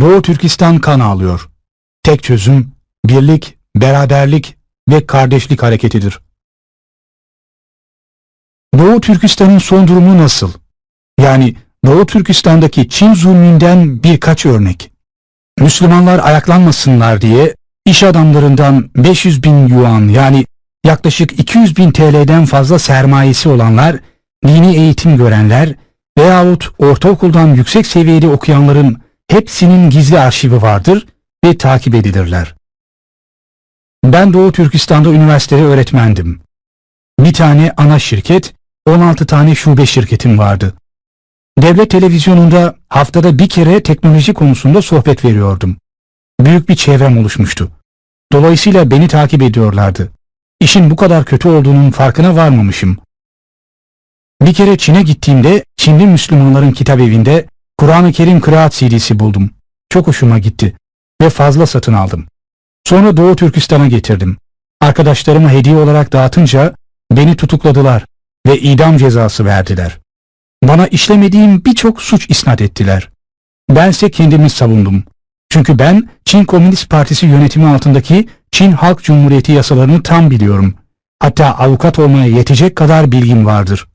Doğu Türkistan kan ağlıyor. Tek çözüm birlik, beraberlik ve kardeşlik hareketidir. Doğu Türkistan'ın son durumu nasıl? Yani Doğu Türkistan'daki Çin zulmünden birkaç örnek. Müslümanlar ayaklanmasınlar diye iş adamlarından 500 bin yuan yani yaklaşık 200 bin TL'den fazla sermayesi olanlar, dini eğitim görenler veyahut ortaokuldan yüksek seviyede okuyanların hepsinin gizli arşivi vardır ve takip edilirler. Ben Doğu Türkistan'da üniversitede öğretmendim. Bir tane ana şirket, 16 tane şube şirketim vardı. Devlet televizyonunda haftada bir kere teknoloji konusunda sohbet veriyordum. Büyük bir çevrem oluşmuştu. Dolayısıyla beni takip ediyorlardı. İşin bu kadar kötü olduğunun farkına varmamışım. Bir kere Çin'e gittiğimde Çinli Müslümanların kitap evinde Kur'an-ı Kerim kıraat CD'si buldum. Çok hoşuma gitti ve fazla satın aldım. Sonra Doğu Türkistan'a getirdim. Arkadaşlarıma hediye olarak dağıtınca beni tutukladılar ve idam cezası verdiler. Bana işlemediğim birçok suç isnat ettiler. Bense kendimi savundum. Çünkü ben Çin Komünist Partisi yönetimi altındaki Çin Halk Cumhuriyeti yasalarını tam biliyorum. Hatta avukat olmaya yetecek kadar bilgim vardır.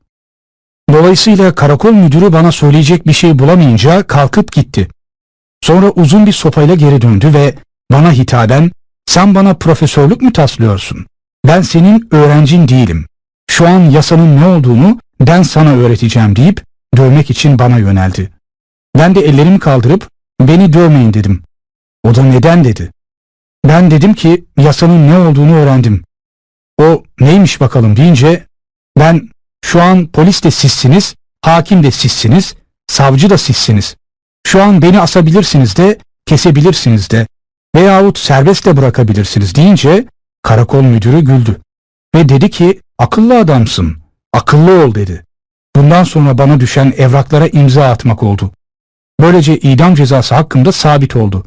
Dolayısıyla karakol müdürü bana söyleyecek bir şey bulamayınca kalkıp gitti. Sonra uzun bir sopayla geri döndü ve bana hitaben sen bana profesörlük mü taslıyorsun? Ben senin öğrencin değilim. Şu an yasanın ne olduğunu ben sana öğreteceğim deyip dövmek için bana yöneldi. Ben de ellerimi kaldırıp beni dövmeyin dedim. O da neden dedi. Ben dedim ki yasanın ne olduğunu öğrendim. O neymiş bakalım deyince ben şu an polis de sizsiniz, hakim de sizsiniz, savcı da sizsiniz. Şu an beni asabilirsiniz de, kesebilirsiniz de veyahut serbest de bırakabilirsiniz deyince karakol müdürü güldü. Ve dedi ki akıllı adamsın, akıllı ol dedi. Bundan sonra bana düşen evraklara imza atmak oldu. Böylece idam cezası hakkında sabit oldu.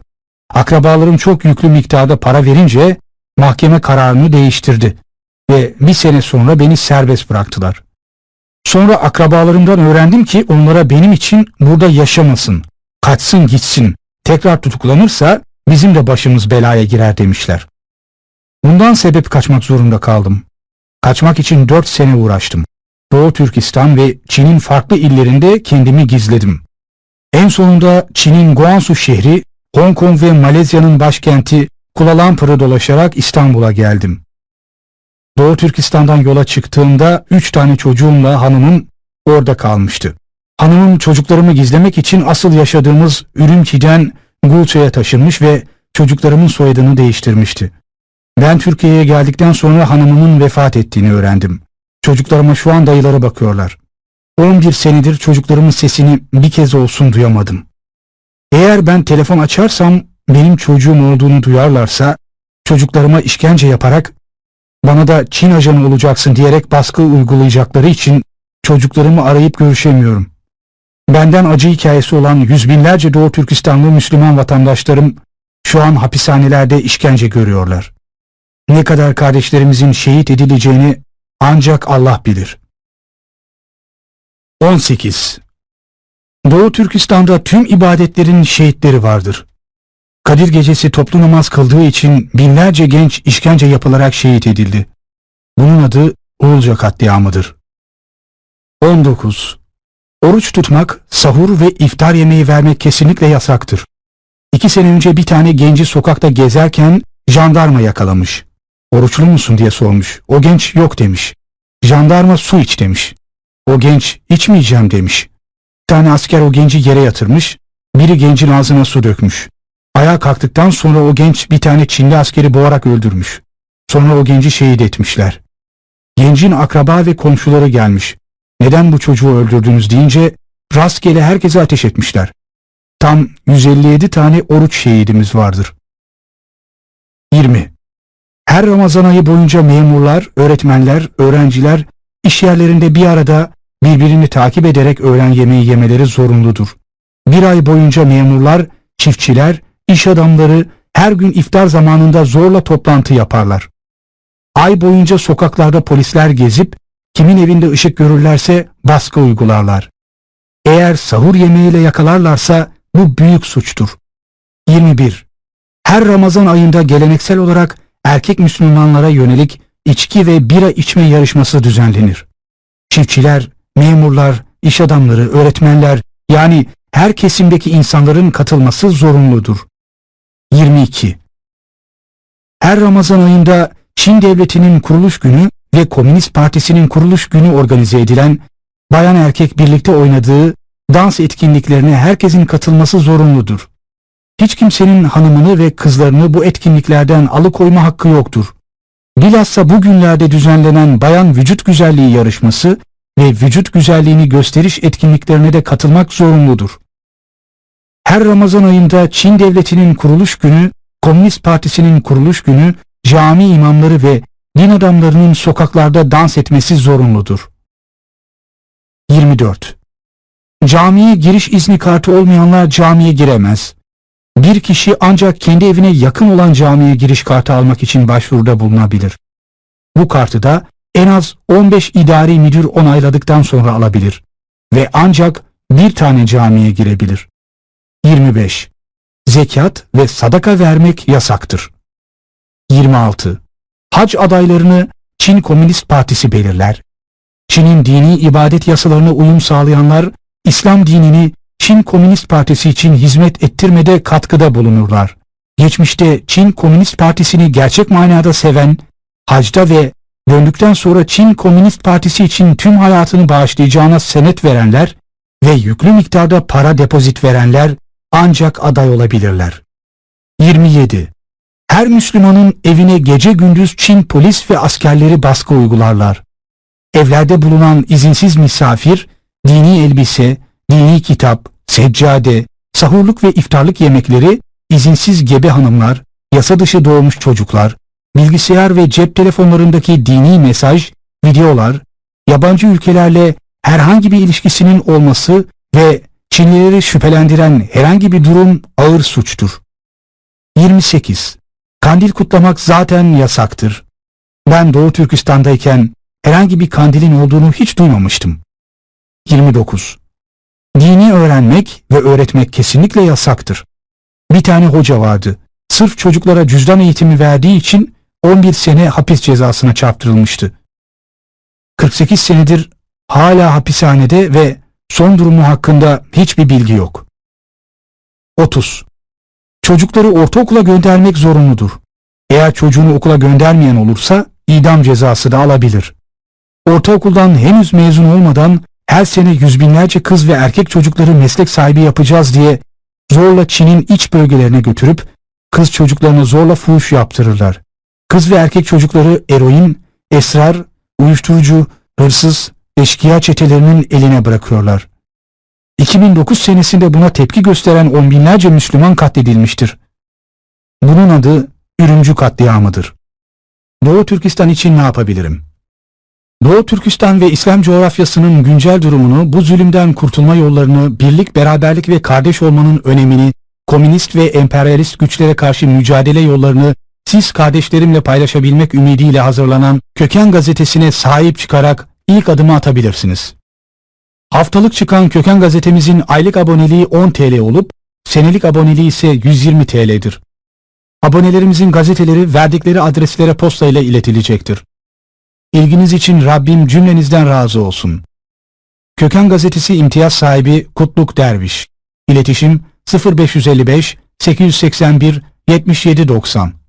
Akrabalarım çok yüklü miktarda para verince mahkeme kararını değiştirdi ve bir sene sonra beni serbest bıraktılar. Sonra akrabalarımdan öğrendim ki onlara benim için burada yaşamasın, kaçsın gitsin, tekrar tutuklanırsa bizim de başımız belaya girer demişler. Bundan sebep kaçmak zorunda kaldım. Kaçmak için dört sene uğraştım. Doğu Türkistan ve Çin'in farklı illerinde kendimi gizledim. En sonunda Çin'in Guangzhou şehri, Hong Kong ve Malezya'nın başkenti Kuala Lumpur'u dolaşarak İstanbul'a geldim. Doğu Türkistan'dan yola çıktığımda üç tane çocuğumla hanımım orada kalmıştı. Hanımım çocuklarımı gizlemek için asıl yaşadığımız Ürümçi'den Gulça'ya taşınmış ve çocuklarımın soyadını değiştirmişti. Ben Türkiye'ye geldikten sonra hanımımın vefat ettiğini öğrendim. Çocuklarıma şu an dayıları bakıyorlar. 11 senedir çocuklarımın sesini bir kez olsun duyamadım. Eğer ben telefon açarsam benim çocuğum olduğunu duyarlarsa çocuklarıma işkence yaparak bana da Çin ajanı olacaksın diyerek baskı uygulayacakları için çocuklarımı arayıp görüşemiyorum. Benden acı hikayesi olan yüz binlerce Doğu Türkistanlı Müslüman vatandaşlarım şu an hapishanelerde işkence görüyorlar. Ne kadar kardeşlerimizin şehit edileceğini ancak Allah bilir. 18. Doğu Türkistan'da tüm ibadetlerin şehitleri vardır. Kadir gecesi toplu namaz kıldığı için binlerce genç işkence yapılarak şehit edildi. Bunun adı Uğulca katliamıdır. 19. Oruç tutmak, sahur ve iftar yemeği vermek kesinlikle yasaktır. İki sene önce bir tane genci sokakta gezerken jandarma yakalamış. Oruçlu musun diye sormuş. O genç yok demiş. Jandarma su iç demiş. O genç içmeyeceğim demiş. Bir tane asker o genci yere yatırmış. Biri gencin ağzına su dökmüş. Ayağa kalktıktan sonra o genç bir tane Çinli askeri boğarak öldürmüş. Sonra o genci şehit etmişler. Gencin akraba ve komşuları gelmiş. Neden bu çocuğu öldürdünüz deyince rastgele herkese ateş etmişler. Tam 157 tane oruç şehidimiz vardır. 20. Her Ramazan ayı boyunca memurlar, öğretmenler, öğrenciler iş yerlerinde bir arada birbirini takip ederek öğlen yemeği yemeleri zorunludur. Bir ay boyunca memurlar, çiftçiler, iş adamları her gün iftar zamanında zorla toplantı yaparlar. Ay boyunca sokaklarda polisler gezip kimin evinde ışık görürlerse baskı uygularlar. Eğer sahur yemeğiyle yakalarlarsa bu büyük suçtur. 21. Her Ramazan ayında geleneksel olarak erkek Müslümanlara yönelik içki ve bira içme yarışması düzenlenir. Çiftçiler, memurlar, iş adamları, öğretmenler yani her kesimdeki insanların katılması zorunludur. 22. Her Ramazan ayında Çin Devleti'nin kuruluş günü ve Komünist Partisi'nin kuruluş günü organize edilen bayan erkek birlikte oynadığı dans etkinliklerine herkesin katılması zorunludur. Hiç kimsenin hanımını ve kızlarını bu etkinliklerden alıkoyma hakkı yoktur. Bilhassa bu günlerde düzenlenen bayan vücut güzelliği yarışması ve vücut güzelliğini gösteriş etkinliklerine de katılmak zorunludur. Her Ramazan ayında Çin Devleti'nin kuruluş günü, Komünist Partisi'nin kuruluş günü, cami imamları ve din adamlarının sokaklarda dans etmesi zorunludur. 24. Camiye giriş izni kartı olmayanlar camiye giremez. Bir kişi ancak kendi evine yakın olan camiye giriş kartı almak için başvuruda bulunabilir. Bu kartı da en az 15 idari müdür onayladıktan sonra alabilir ve ancak bir tane camiye girebilir. 25. Zekat ve sadaka vermek yasaktır. 26. Hac adaylarını Çin Komünist Partisi belirler. Çin'in dini ibadet yasalarına uyum sağlayanlar İslam dinini Çin Komünist Partisi için hizmet ettirmede katkıda bulunurlar. Geçmişte Çin Komünist Partisi'ni gerçek manada seven, hacda ve döndükten sonra Çin Komünist Partisi için tüm hayatını bağışlayacağına senet verenler ve yüklü miktarda para depozit verenler ancak aday olabilirler. 27. Her Müslümanın evine gece gündüz Çin polis ve askerleri baskı uygularlar. Evlerde bulunan izinsiz misafir, dini elbise, dini kitap, seccade, sahurluk ve iftarlık yemekleri, izinsiz gebe hanımlar, yasa dışı doğmuş çocuklar, bilgisayar ve cep telefonlarındaki dini mesaj, videolar, yabancı ülkelerle herhangi bir ilişkisinin olması ve Çinlileri şüphelendiren herhangi bir durum ağır suçtur. 28. Kandil kutlamak zaten yasaktır. Ben Doğu Türkistan'dayken herhangi bir kandilin olduğunu hiç duymamıştım. 29. Dini öğrenmek ve öğretmek kesinlikle yasaktır. Bir tane hoca vardı. Sırf çocuklara cüzdan eğitimi verdiği için 11 sene hapis cezasına çarptırılmıştı. 48 senedir hala hapishanede ve son durumu hakkında hiçbir bilgi yok. 30. Çocukları ortaokula göndermek zorunludur. Eğer çocuğunu okula göndermeyen olursa idam cezası da alabilir. Ortaokuldan henüz mezun olmadan her sene yüz binlerce kız ve erkek çocukları meslek sahibi yapacağız diye zorla Çin'in iç bölgelerine götürüp kız çocuklarına zorla fuhuş yaptırırlar. Kız ve erkek çocukları eroin, esrar, uyuşturucu, hırsız, eşkıya çetelerinin eline bırakıyorlar. 2009 senesinde buna tepki gösteren on binlerce Müslüman katledilmiştir. Bunun adı Ürümcü katliamıdır. Doğu Türkistan için ne yapabilirim? Doğu Türkistan ve İslam coğrafyasının güncel durumunu, bu zulümden kurtulma yollarını, birlik, beraberlik ve kardeş olmanın önemini, komünist ve emperyalist güçlere karşı mücadele yollarını siz kardeşlerimle paylaşabilmek ümidiyle hazırlanan Köken gazetesine sahip çıkarak ilk adımı atabilirsiniz. Haftalık çıkan Köken gazetemizin aylık aboneliği 10 TL olup senelik aboneliği ise 120 TL'dir. Abonelerimizin gazeteleri verdikleri adreslere posta ile iletilecektir. İlginiz için Rabbim cümlenizden razı olsun. Köken gazetesi imtiyaz sahibi Kutluk Derviş. İletişim 0555 881 7790